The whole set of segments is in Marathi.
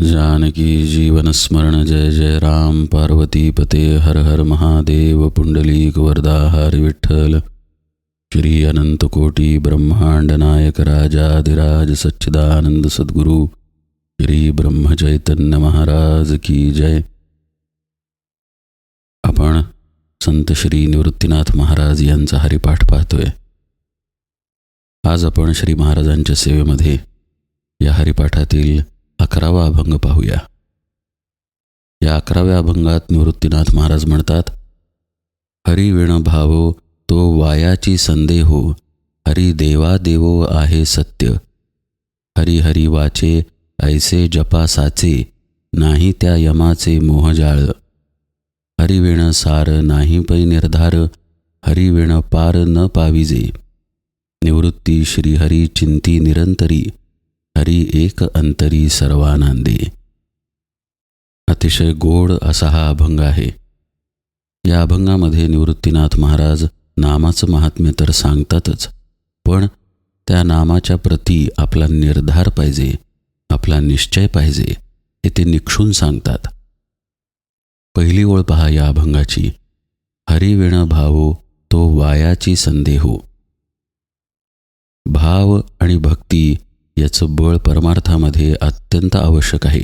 जानकी जीवनस्मरण जय जय राम। पार्वती पते हर हर महादेव। पुंडलीक वरदा हरी विठ्ठल। श्री अनंतकोटी ब्रह्मांड नायक राजाधिराज सच्चिदानंद सद्गुरु। श्री ब्रह्म चैतन्य महाराज की जय। आपण संत श्री निवृत्तीनाथ महाराज यांचा हरिपाठ पाहतोय. आज आपण श्री महाराजांच्या सेवेमध्ये या हरिपाठातील अकरावा अभंग पाहूया. या अकराव्या अभंगात निवृत्तीनाथ महाराज म्हणतात हरी विण भावो तो वायाची संदेहो हरी देवा देवो आहे सत्य. हरी हरी वाचे ऐसे जपा साचे नाही त्या यमाचे मोहजाळ हरिविण सार नाही पै निर्धार हरिविण पार न पाविजे. निवृत्ती श्रीहरी चिंती निरंतरी. हरी एक अंतरी सर्वानंदी. अतिशय गोड असा हा अभंग आहे. या अभंगामध्ये निवृत्तीनाथ महाराज नामाचं महात्म्य तर सांगतातच पण त्या नामाच्या प्रती आपला निर्धार पाहिजे आपला निश्चय पाहिजे हे ते निक्षून सांगतात. पहिली ओळ पहा या अभंगाची. हरिविण भावो तो वायाची संदेहो. भाव आणि भक्ती याचं बळ परमार्थामध्ये अत्यंत आवश्यक आहे.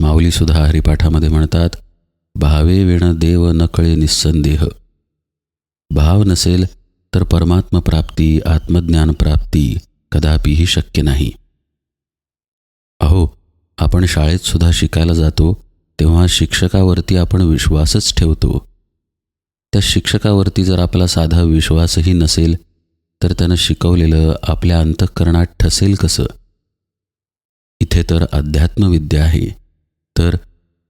माऊलीसुद्धा हरिपाठामध्ये म्हणतात भावे विण देव नकळे निस्संदेह भाव नसेल तर परमात्मप्राप्ती आत्मज्ञान प्राप्ती कदापिही शक्य नाही. अहो आपण शाळेत सुद्धा शिकायला जातो तेव्हा शिक्षकावरती आपण विश्वासच ठेवतो. त्या शिक्षकावरती जर आपला साधा विश्वासही नसेल तर त्यानं शिकवलेलं आपल्या अंतःकरणात ठसेल कसं? इथे तर अध्यात्मविद्या आहे. तर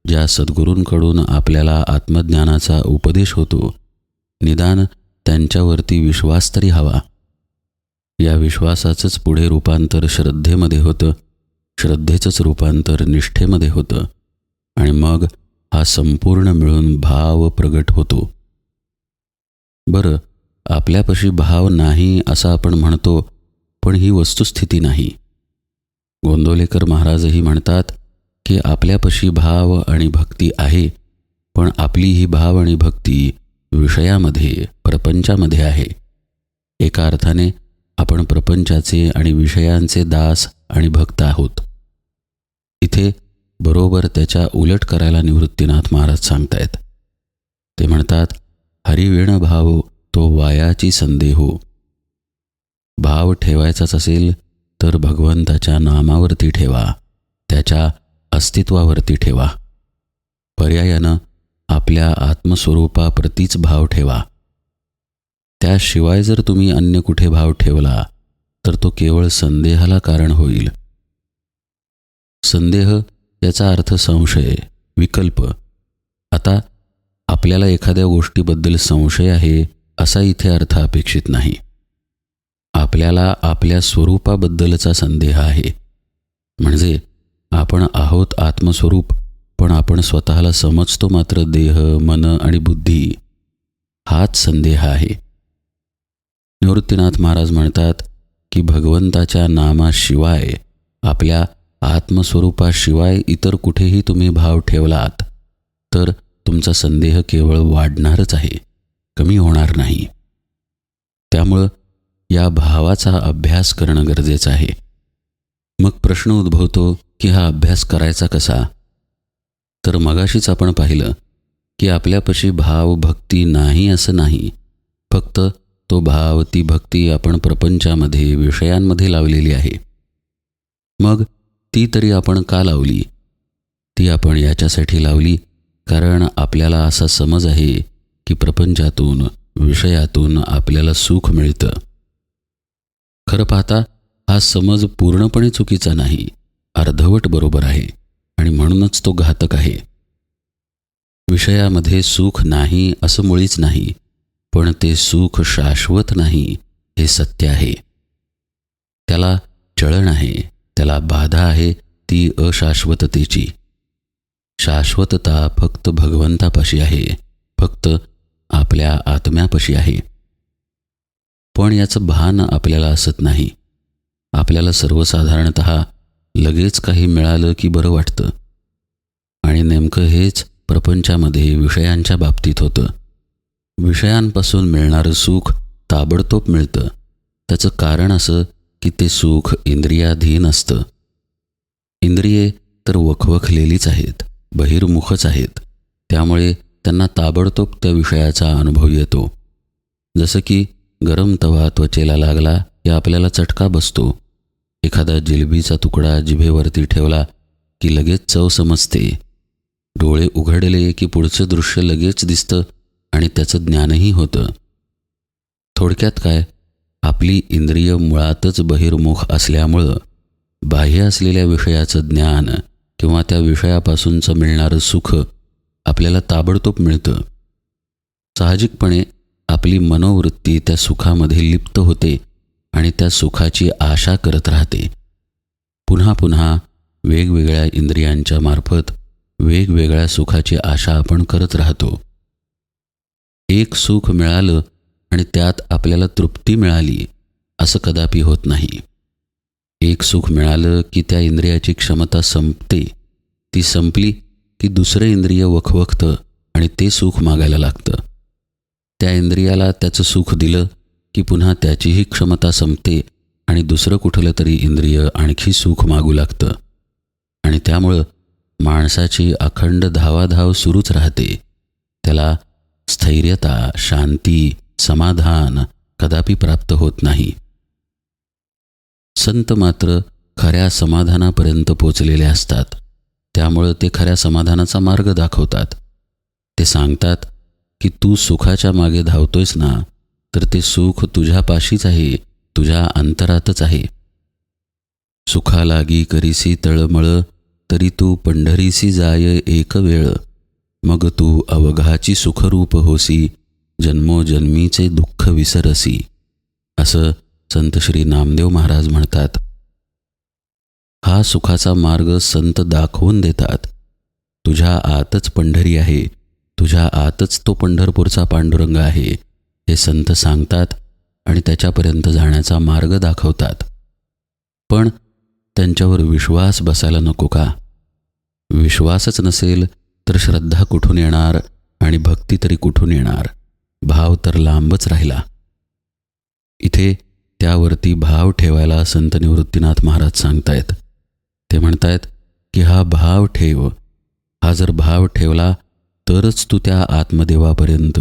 ज्या सद्गुरूंकडून आपल्याला आत्मज्ञानाचा उपदेश होतो निदान त्यांच्यावरती विश्वास तरी हवा. या विश्वासाचंच पुढे रूपांतर श्रद्धेमध्ये होतं श्रद्धेचंच रूपांतर निष्ठेमध्ये होतं आणि मग हा संपूर्ण मिळून भाव प्रगट होतो. बरं आपल्यापाशी भाव नाही असं आपण म्हणतो पण ही वस्तुस्थिती नाही. गोंदवलेकर महाराजही म्हणतात की आपल्यापाशी भाव आणि भक्ती आहे पण आपली ही भाव आणि भक्ती विषयामध्ये प्रपंचामध्ये आहे. एका अर्थाने आपण प्रपंचाचे आणि विषयांचे दास आणि भक्त आहोत. इथे बरोबर त्याच्या उलट करायला निवृत्तीनाथ महाराज सांगतायत. ते म्हणतात हरिवेण भाव तो वायाची संदेहो भाव ठेवायचाच असेल तर भगवंताच्या नामावरती ठेवा. त्याच्या अस्तित्वावरती ठेवा. पर्यायानं आपल्या आत्मस्वरूपाप्रतीच भाव ठेवा. त्याशिवाय जर तुम्ही अन्य कुठे भाव ठेवला तर तो केवळ संदेहाला कारण होईल. संदेह याचा अर्थ संशय विकल्प. आता आपल्याला एखाद्या गोष्टीबद्दल संशय आहे असा इथे अर्थ अपेक्षित नाही. आपल्याला आपल्या स्वरूपाबद्दलचा संदेह आहे. म्हणजे आपण आहोत आत्मस्वरूप पण आपण स्वतःला समजतो मात्र देह मन आणि बुद्धी हाच संदेह आहे. निवृत्तीनाथ महाराज म्हणतात की भगवंताच्या नामाशिवाय आपल्या आत्मस्वरूपाशिवाय इतर कुठेही तुम्ही भाव ठेवलात तर तुमचा संदेह केवळ वाढणारच आहे. कमी होणार नाही. त्यामुळं या भावाचा अभ्यास करणं गरजेचं आहे. मग प्रश्न उद्भवतो की हा अभ्यास करायचा कसा? तर मगाशीच आपण पाहिलं की आपल्यापाशी भाव भक्ती नाही असं नाही. फक्त तो भाव ती भक्ती आपण प्रपंचामध्ये विषयांमध्ये लावलेली आहे. मग ती तरी आपण का लावली? ती आपण याच्यासाठी लावली कारण आपल्याला असा समज आहे की प्रपंचातून विषयातून आपल्याला सुख मिळतं. खरं पाहता हा समज पूर्णपणे चुकीचा नाही अर्धवट बरोबर आहे आणि म्हणूनच तो घातक आहे. विषयामध्ये सुख नाही असं मुळीच नाही पण ते सुख शाश्वत नाही हे सत्य आहे. त्याला चळण आहे त्याला बाधा आहे ती अशाश्वततेची. शाश्वतता फक्त भगवंतापाशी आहे फक्त आपल्या आत्म्यापाशी आहे. पण याचं भान आपल्याला असत नाही. आपल्याला सर्वसाधारणत लगेच काही मिळालं की बरं वाटतं. आणि नेमकं हेच प्रपंचामध्ये विषयांच्या बाबतीत होतं. विषयांपासून मिळणारं सुख ताबडतोब मिळतं. त्याचं कारण असं की ते सुख इंद्रियाधीन असतं. इंद्रिये तर वखवखलेलीच आहेत बहिर्मुखच आहेत. त्यामुळे त्यांना ताबडतोब त्या विषयाचा अनुभव येतो. जसं की गरम तवा त्वचेला लागला की आपल्याला चटका बसतो. एखादा जिलबीचा तुकडा जिभेवरती ठेवला की लगेच चव समजते. डोळे उघडले की पुढचं दृश्य लगेच दिसतं आणि त्याचं ज्ञानही होतं. थोडक्यात काय? आपली इंद्रिय मुळातच बहिर्मुख असल्यामुळं बाह्य असलेल्या विषयाचं ज्ञान किंवा त्या विषयापासूनचं मिळणारं सुख आपल्याला ताबडतोब मिळतं. साहजिकपणे आपली मनोवृत्ती त्या सुखामध्ये लिप्त होते आणि त्या सुखाची आशा करत राहते. पुन्हा पुन्हा वेगवेगळ्या इंद्रियांच्या मार्फत वेगवेगळ्या सुखाची आशा आपण करत राहतो. एक सुख मिळालं आणि त्यात आपल्याला तृप्ती मिळाली असं कदापि होत नाही. एक सुख मिळालं की त्या इंद्रियाची क्षमता संपते ती संपली की दुसरं इंद्रिय वखवखतं आणि ते सुख मागायला लागतं. त्या इंद्रियाला त्याचं सुख दिलं की पुन्हा त्याचीही क्षमता संपते आणि दुसरं कुठलं तरी इंद्रिय आणखी सुख मागू लागतं. आणि त्यामुळं माणसाची अखंड धावाधाव सुरूच राहते. त्याला स्थैर्यता शांती समाधान कदापि प्राप्त होत नाही. संत मात्र खऱ्या समाधानापर्यंत पोचलेले असतात. त्यामुळं ते खऱ्या समाधानाचा मार्ग दाखवतात. ते सांगतात की तू सुखाच्या मागे धावतोयस ना तर ते सुख तुझ्यापाशीच आहे तुझ्या अंतरातच आहे. सुखालागी करीसी तळमळ तरी तू पंढरीसी जाय एक वेळ. मग तू अवघाची सुखरूप होसी जन्मोजन्मीचे दुःख विसरसी. असं संत श्री नामदेव महाराज म्हणतात. हा सुखाचा मार्ग संत दाखवून देतात. तुझ्या आतच पंढरी आहे. तुझ्या आतच तो पंढरपूरचा पांडुरंग आहे. हे संत सांगतात आणि त्याच्यापर्यंत जाण्याचा मार्ग दाखवतात. पण त्यांच्यावर विश्वास बसायला नको का? विश्वासच नसेल तर श्रद्धा कुठून येणार आणि भक्ती तरी कुठून येणार? भाव तर लांबच राहिला. इथे त्यावरती भाव ठेवायला संत निवृत्तीनाथ महाराज सांगतायत. ते म्हणतायत की हा भाव ठेव. हा जर भाव ठेवला तरच तू त्या आत्मदेवापर्यंत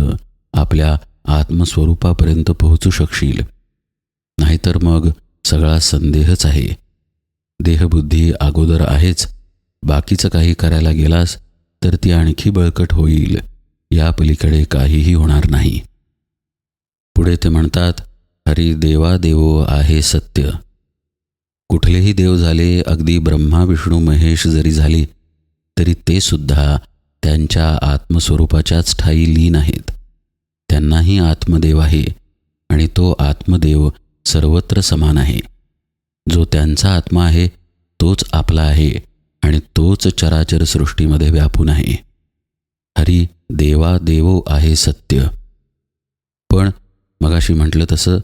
आपल्या आत्मस्वरूपापर्यंत पोहोचू शकशील. नाहीतर मग सगळा संदेहच आहे. देहबुद्धी अगोदर आहेच. बाकीचं काही करायला गेलास तर ती आणखी बळकट होईल. या पलीकडे काहीही होणार नाही. पुढे ते म्हणतात हरी देवा देवो आहे सत्य. कुठलेही देव झाले अगदी ब्रह्मा विष्णू महेश जरी झाली तरी ते सुद्धा त्यांच्या आत्मस्वरूपाच्याच ठाई लीन आहेत. त्यांनाही आत्मदेव आहे आणि तो आत्मदेव सर्वत्र समान आहे. जो त्यांचा आत्मा आहे तोच आपला आहे आणि तोच चराचर सृष्टीमध्ये व्यापून आहे. हरी देवा देवो आहे सत्य. पण मगाशी म्हटलं तसं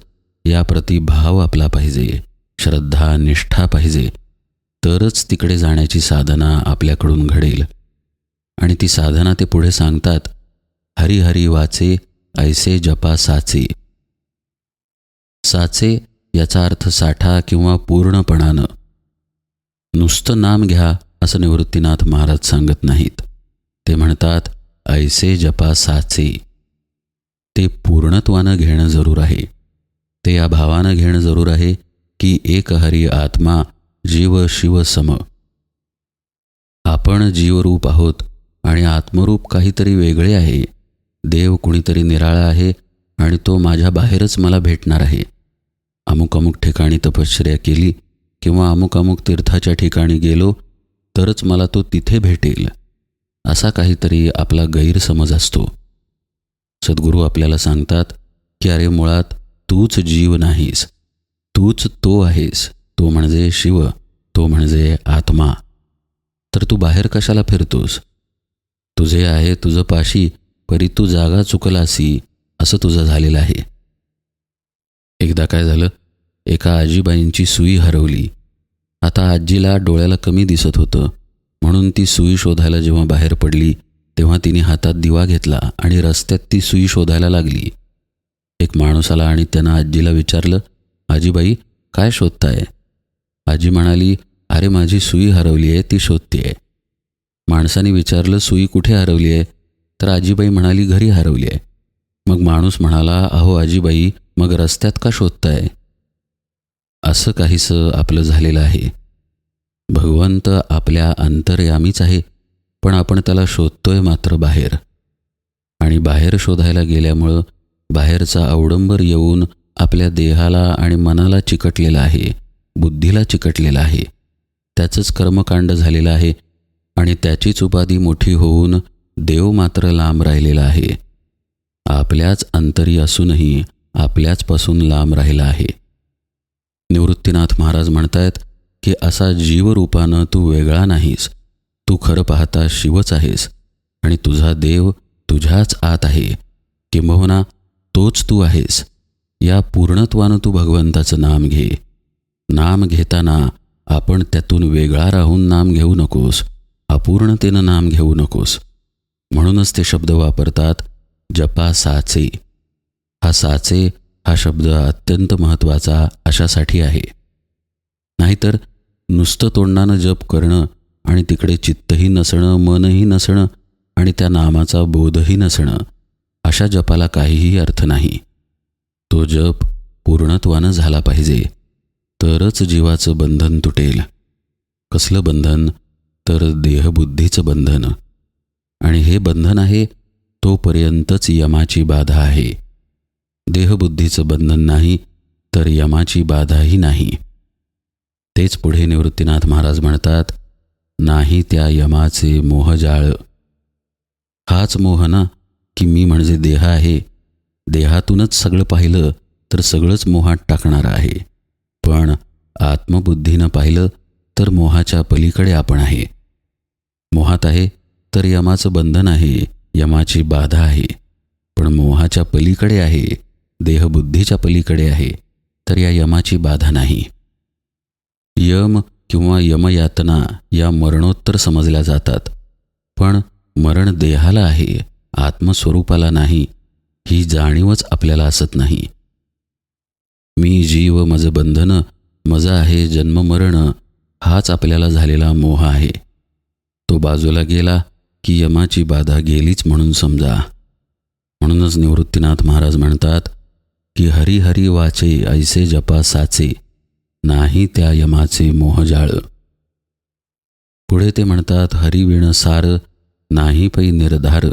याप्रती भाव आपला पाहिजे. श्रद्धा निष्ठा पाहिजे तरच तिकडे जाण्याची साधना आपल्याकडून घडेल. आणि ती साधना ते पुढे सांगतात हरी हरी वाचे ऐसे जपा साचे. साचे याचा अर्थ साठा किंवा पूर्णपणानं. नुसतं नाम घ्या असं निवृत्तीनाथ महाराज सांगत नाहीत. ते म्हणतात ऐसे जपा साचे. ते पूर्णत्वानं घेणं जरूर आहे. ते या भावानं घेणं जरूर आहे की एक हरी आत्मा जीव शिव सम. आपण जीवरूप आहोत आणि आत्मरूप काहीतरी वेगळे आहे. देव कुणीतरी निराळा आहे आणि तो माझ्या बाहेरच मला भेटणार आहे. अमुक अमुक ठिकाणी तपश्चर्या केली किंवा अमुक अमुक तीर्थाच्या ठिकाणी गेलो तरच मला तो तिथे भेटेल. असा काहीतरी आपला गैरसमज असतो. सद्गुरू आपल्याला सांगतात की अरे मुळात तूच जीव नाहीस. तूच तो आहेस. तो म्हणजे शिव. तो म्हणजे आत्मा. तर तू बाहेर कशाला फिरतोस? तुझे आहे तुझं पाशी परी तू जागा चुकलासी असं तुझं झालेलं आहे. एकदा काय झालं? एका आजीबाईंची सुई हरवली. आता आजीला डोळ्याला कमी दिसत होतं. म्हणून ती सुई शोधायला जेव्हा बाहेर पडली तेव्हा तिने हातात दिवा घेतला आणि रस्त्यात ती सुई शोधायला लागली. एक माणूस आला आणि त्यानं आजीला विचारलं आजीबाई काय शोधताय? आजी म्हणाली अरे माझी सुई हरवली आहे ती शोधते माणसाने विचारलं सुई कुठे हरवली आहे? तर आजीबाई म्हणाली घरी हरवली आहे. मग माणूस म्हणाला अहो आजीबाई मग रस्त्यात का शोधताय? असं काहीसं आपलं झालेलं आहे. भगवंत आपल्या अंतर्यामीच आहे पण आपण त्याला शोधतोय मात्र बाहेर. आणि बाहेर शोधायला गेल्यामुळं बाहेरचा अवडंबर येऊन आपल्या देहाला आणि मनाला चिकटलेला आहे बुद्धीला चिकटलेला आहे. त्याचंच कर्मकांड झालेलं आहे आणि त्याचीच उपाधी मोठी होऊन देव मात्र लांब राहिलेला आहे. आपल्याच अंतरी असूनही आपल्याचपासून लांब राहिला आहे. निवृत्तीनाथ महाराज म्हणतायत की असा जीवरूपानं तू वेगळा नाहीस. तू खरं पाहता शिवच आहेस आणि तुझा देव तुझ्याच आत आहे. किंबहुना तोच तू आहेस. या पूर्णत्वानं तू भगवंताचं नाम घे. नाम घेताना आपण त्यातून वेगळा राहून नाम घेऊ नकोस. अपूर्णतेनं नाम घेऊ नकोस. म्हणूनच ते शब्द वापरतात जपा साचे. हा साचे हा शब्द अत्यंत महत्त्वाचा अशासाठी आहे. नाहीतर नुसतं तोंडानं जप करणं आणि तिकडे चित्तही नसणं मनही नसणं आणि त्या नामाचा बोधही नसणं अशा जपाला काहीही अर्थ नाही. तो जप पूर्णत्वानं झाला पाहिजे. तरच जीवाचं बंधन तुटेल. कसलं बंधन? तर देहबुद्धीचं बंधन. आणि हे बंधन आहे तोपर्यंतच यमाची बाधा आहे. देहबुद्धीचं बंधन नाही तर यमाची बाधाही नाही. तेच पुढे निवृत्तीनाथ महाराज म्हणतात नाही त्या यमाचे मोहजाळ. हाच मोह ना की मी म्हणजे देह आहे देहातूनच सगळं पाहिलं तर सगळंच मोहात टाकणारं आहे. पण आत्मबुद्धीनं पाहिलं तर मोहाच्या पलीकडे आपण आहे. मोहात आहे तर यमाचं बंधन आहे यमाची बाधा आहे. पण मोहाच्या पलीकडे आहे देहबुद्धीच्या पलीकडे आहे तर या यमाची बाधा नाही. यम किंवा यमयातना या मरणोत्तर समजल्या जातात. पण मरण देहाला आहे आत्मस्वरूपाला नाही ही जाणीवच आपल्याला असत नाही. मी जीव मज बंधन मज आहे जन्ममरण हाच आपल्याला झालेला मोह आहे. तो बाजूला गेला की यमाची बाधा गेलीच म्हणून समजा. म्हणूनच निवृत्तीनाथ महाराज म्हणतात की हरी हरी वाचे ऐसे जपा साचे नाही त्या यमाचे मोहजाळ पुढे ते म्हणतात हरिविण सार नाही पै निर्धार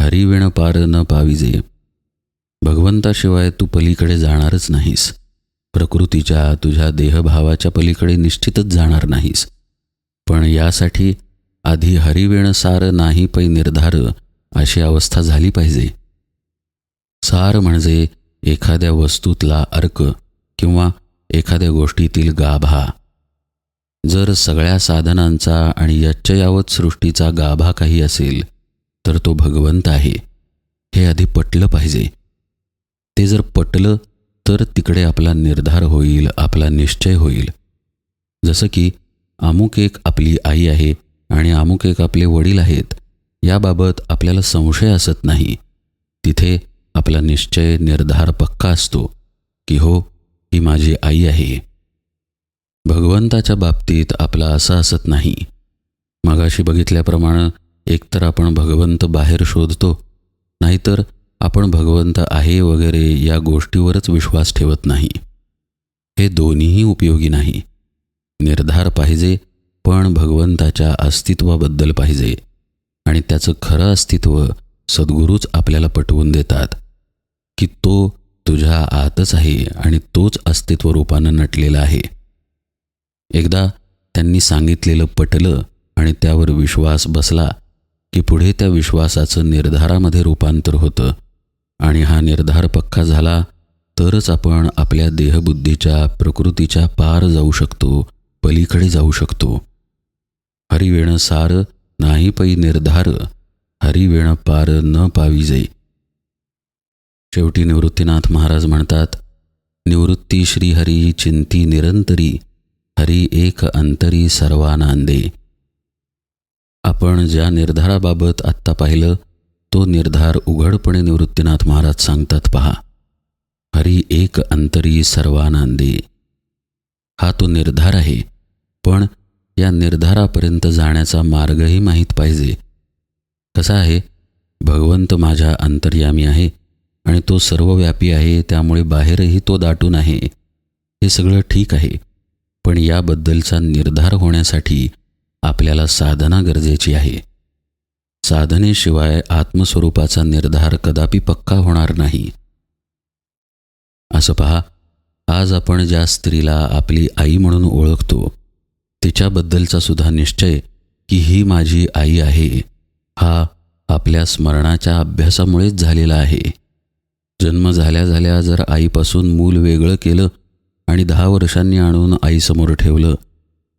हरिविण पार न पाविजे. भगवंताशिवाय तू पलीकडे जाणारच नाहीस. प्रकृतीच्या तुझ्या देहभावाच्या पलीकडे निश्चितच जाणार नाहीस. पण यासाठी आधी हरिवेण सार नाही पै निर्धार अशी अवस्था झाली पाहिजे. सार म्हणजे एखाद्या वस्तूतला अर्क किंवा एखाद्या गोष्टीतील गाभा. जर सगळ्या साधनांचा आणि यच्चयावत सृष्टीचा गाभा काही असेल तर तो भगवंत आहे. हे आधी पटलं पाहिजे. ते जर पटलं तर तिकडे आपला निर्धार होईल आपला निश्चय होईल. जसं की अमुक एक आपली आई आहे आणि अमुक एक आपले वडील आहेत याबाबत आपल्याला संशय असत नाही. तिथे आपला निश्चय निर्धार पक्का असतो की हो ही माझी आई आहे. भगवंताच्या बाबतीत आपला असं असत नाही. मगाशी बघितल्याप्रमाणे एकतर आपण भगवंत बाहेर शोधतो नाहीतर आपण भगवंत आहे वगैरे या गोष्टीवरच विश्वास ठेवत नाही. हे दोन्हीही उपयोगी नाही. निर्धार पाहिजे पण भगवंताच्या अस्तित्वाबद्दल पाहिजे. आणि त्याचं खरं अस्तित्व सद्गुरूच आपल्याला पटवून देतात की तो तुझ्या आतच आहे आणि तोच अस्तित्व रूपानं नटलेला आहे. एकदा त्यांनी सांगितलेलं पटलं आणि त्यावर विश्वास बसला की पुढे त्या विश्वासाचं निर्धारामध्ये रूपांतर होतं. आणि हा निर्धार पक्का झाला तरच आपण आपल्या देहबुद्धीच्या प्रकृतीच्या पार जाऊ शकतो पलीकडे जाऊ शकतो. हरिवेण सार नाही पै निर्धार हरिवेण पार न पावी जाई शेवटी निवृत्तीनाथ महाराज म्हणतात निवृत्ती श्रीहरी चिंती निरंतरी हरी एक अंतरी सर्वानांदे. आपण ज्या निर्धाराबाबत आत्ता पाहिलं तो निर्धार उघडपणे निवृत्तीनाथ महाराज सांगतात पहा. हरी एक अंतरी सर्वानंदी. हा तो निर्धार आहे पण या निर्धारापर्यंत जाण्याचा मार्गही माहीत पाहिजे. कसा आहे? भगवंत माझ्या अंतर्यामी आहे आणि तो सर्वव्यापी आहे त्यामुळे बाहेरही तो दाटून आहे हे सगळं ठीक आहे पण याबद्दलचा निर्धार होण्यासाठी आपल्याला साधना गरजेची आहे. साधनेशिवाय आत्मस्वरूपाचा निर्धार कदापि पक्का होणार नाही. असं पहा आज आपण ज्या स्त्रीला आपली आई म्हणून ओळखतो तिच्याबद्दलचा सुद्धा निश्चय की ही माझी आई आहे हा आपल्या स्मरणाच्या अभ्यासामुळेच झालेला आहे. जन्म झाल्या झाल्या जर आईपासून मूल वेगळं केलं आणि दहा वर्षांनी आणून आईसमोर ठेवलं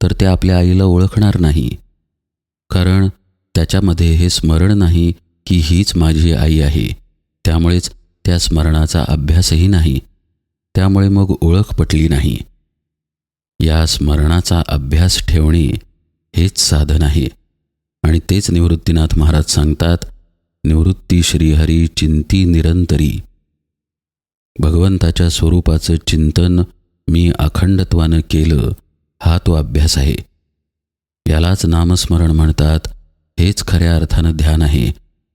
तर ते आपल्या आईला ओळखणार नाही. कारण त्याच्यामध्ये हे स्मरण नाही की हीच माझी आई आहे. त्यामुळेच त्या स्मरणाचा अभ्यासही नाही. त्यामुळे मग ओळख पटली नाही. या स्मरणाचा अभ्यास ठेवणे हेच साधन आहे. आणि तेच निवृत्तीनाथ महाराज सांगतात निवृत्ती श्रीहरी चिंती निरंतरी. भगवंताच्या स्वरूपाचं चिंतन मी अखंडत्वानं केलं हा तो अभ्यास आहे. यालाच नामस्मरण म्हणतात हेच खऱ्या अर्थानं ध्यान आहे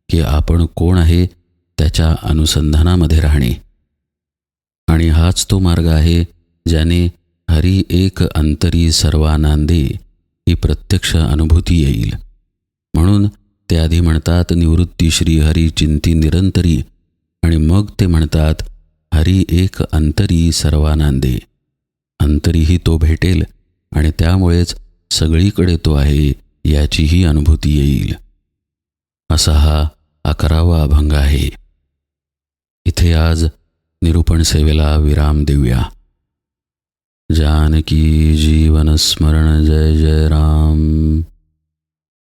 की आपण कोण आहे त्याच्या अनुसंधानामध्ये राहणे. आणि हाच तो मार्ग आहे ज्याने हरी एक अंतरी सर्वानांदे ही प्रत्यक्ष अनुभूती येईल. म्हणून ते आधी म्हणतात निवृत्ती श्री हरी चिंती निरंतरी. आणि मग ते म्हणतात हरी एक अंतरी सर्वानांदे. अंतरीही तो भेटेल आणि त्यामुळेच सगळीकडे तो आहे याचीही अनुभूती येईल. असा हा अकरावा अभंग आहे. इथे आज निरूपण सेवेला विराम देऊया. जानकी जीवन स्मरण जय जय राम.